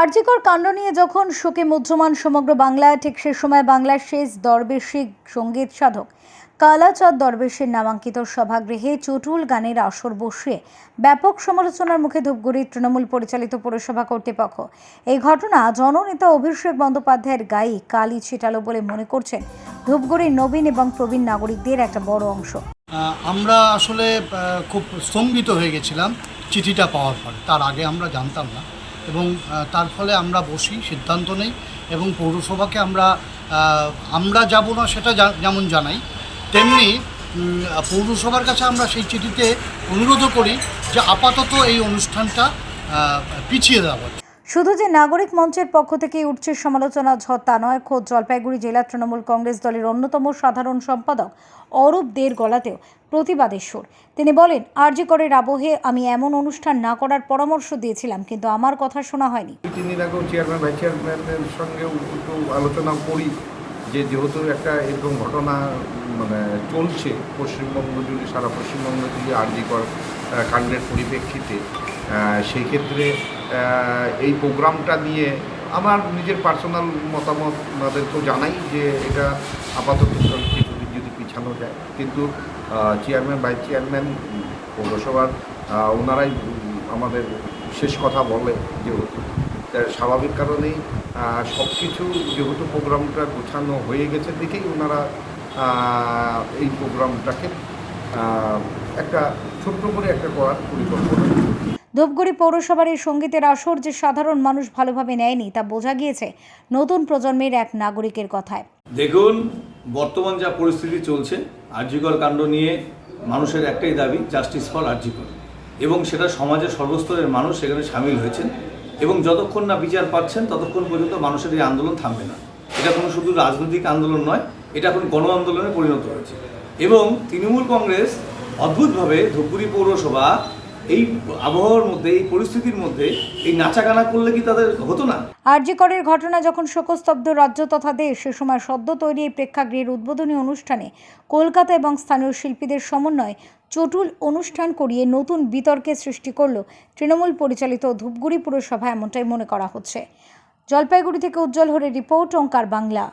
আরজিকর কাণ্ড নিয়ে যখন শোকে মুহ্যমান সমগ্র বাংলা ঠিক সে সময় বাংলার শেষ দরবেশিক সংগীত সাধক কালাচাঁদ দরবেশের নামাঙ্কিত সভাগৃহে চটুল গানের আসর বসিয়ে ব্যাপক সমালোচনার মুখে ধূপগুড়ির তৃণমূল পরিচালিত পৌরসভা কর্তৃপক্ষ। এই ঘটনা জননেতা অভিষেক বন্দ্যোপাধ্যায়ের গায়ে কালি ছিটালো বলে মনে করছেন ধূপগুড়ির নবীন এবং প্রবীণ নাগরিকদের একটা বড় অংশ। আমরা আসলে খুব স্তম্ভিত হয়ে গেছিলাম চিঠিটা পাওয়ার পর। তার আগে আমরা জানতাম না। এবং তার ফলে আমরা বসি, সিদ্ধান্ত নেই এবং পৌরসভাকে আমরা আমরা যাব না সেটা যেমন জানাই। তেমনি পৌরসভার কাছে আমরা সেই চিঠিতে অনুরোধও করি যে আপাতত এই অনুষ্ঠানটা পিছিয়ে দেওয়া শুধু যে নাগরিক মঞ্চের পক্ষ থেকে উঠছে সমালোচনা ঝড় তা নয় খোদ জলপাইগুড়ি জেলা তৃণমূল কংগ্রেস দলের অন্যতম সাধারণ সম্পাদক অরূপ দের গলাতেও প্রতিবাদের সুর। তিনি বলেন আরজি করের আবহে আমি এমন অনুষ্ঠান না করার পরামর্শ দিয়েছিলাম কিন্তু আমার কথা শোনা হয়নি। তিন আগেও চেয়ারম্যান ভাইস চেয়ারম্যানের একটু আলোচনা করি যে যেহেতু একটা এরকম ঘটনা মানে চলছে পশ্চিমবঙ্গ জুড়ে সারা পশ্চিমবঙ্গ জুড়ে আর্যিকর আহ, কাণ্ডের পরিপ্রেক্ষিতে সেই ক্ষেত্রে এই প্রোগ্রামটা নিয়ে আমার নিজের পার্সোনাল মতামত ওনাদেরকেও জানাই যে এটা আপাতত কিছুদিন যদি পিছানো যায়। কিন্তু চেয়ারম্যান ভাইস চেয়ারম্যান পৌরসভার ওনারাই আমাদের শেষ কথা বলে যেহেতু স্বাভাবিক কারণেই সব কিছু যেহেতু প্রোগ্রামটা গোছানো হয়ে গেছে দেখেই ওনারা এই প্রোগ্রামটাকে একটা ছোট্ট করে একটা করার পরিকল্পনা ধূপগুড়ি পৌরসভার এই সঙ্গীতের আসর যে সাধারণ মানুষ ভালোভাবে নেয়নি তা বোঝা গিয়েছে নতুন প্রজন্মের এক নাগরিকের কথায়। দেখুন, বর্তমান যা পরিস্থিতি চলছে আর্যিকর কাণ্ড নিয়ে মানুষের একটাই দাবি জাস্টিস ফর আর্যিকর এবং সেটা সমাজের সর্বস্তরের মানুষ সেখানে সামিল হয়েছেন এবং যতক্ষণ না বিচার পাচ্ছেন, ততক্ষণ পর্যন্ত মানুষের এই আন্দোলন থামবে না। এটা কোনো শুধু রাজনৈতিক আন্দোলন নয়, এটা এখন গণ আন্দোলনে পরিণত হয়েছে। এবং তৃণমূল কংগ্রেস অদ্ভুতভাবে ধূপগুড়ি পৌরসভা এই আবহাওয়ার মধ্যে, এই পরিস্থিতির মধ্যে এই নাচাগানা করলে কি তাদের হতো না? আরজিকরের ঘটনা যখন শোকস্তব্ধ রাজ্য তথা দেশ, সে সময় সদ্য তৈরি এই প্রেক্ষাগৃহের উদ্বোধনী অনুষ্ঠানে কলকাতা এবং স্থানীয় শিল্পীদের সমন্বয়ে চটুল অনুষ্ঠান করিয়ে নতুন বিতর্কের সৃষ্টি করল তৃণমূল পরিচালিত ধূপগুড়ি পুরসভা, এমনটাই মনে করা হচ্ছে। জলপাইগুড়ি থেকে উজ্জ্বল হরে রিপোর্ট, ওঙ্কার বাংলা।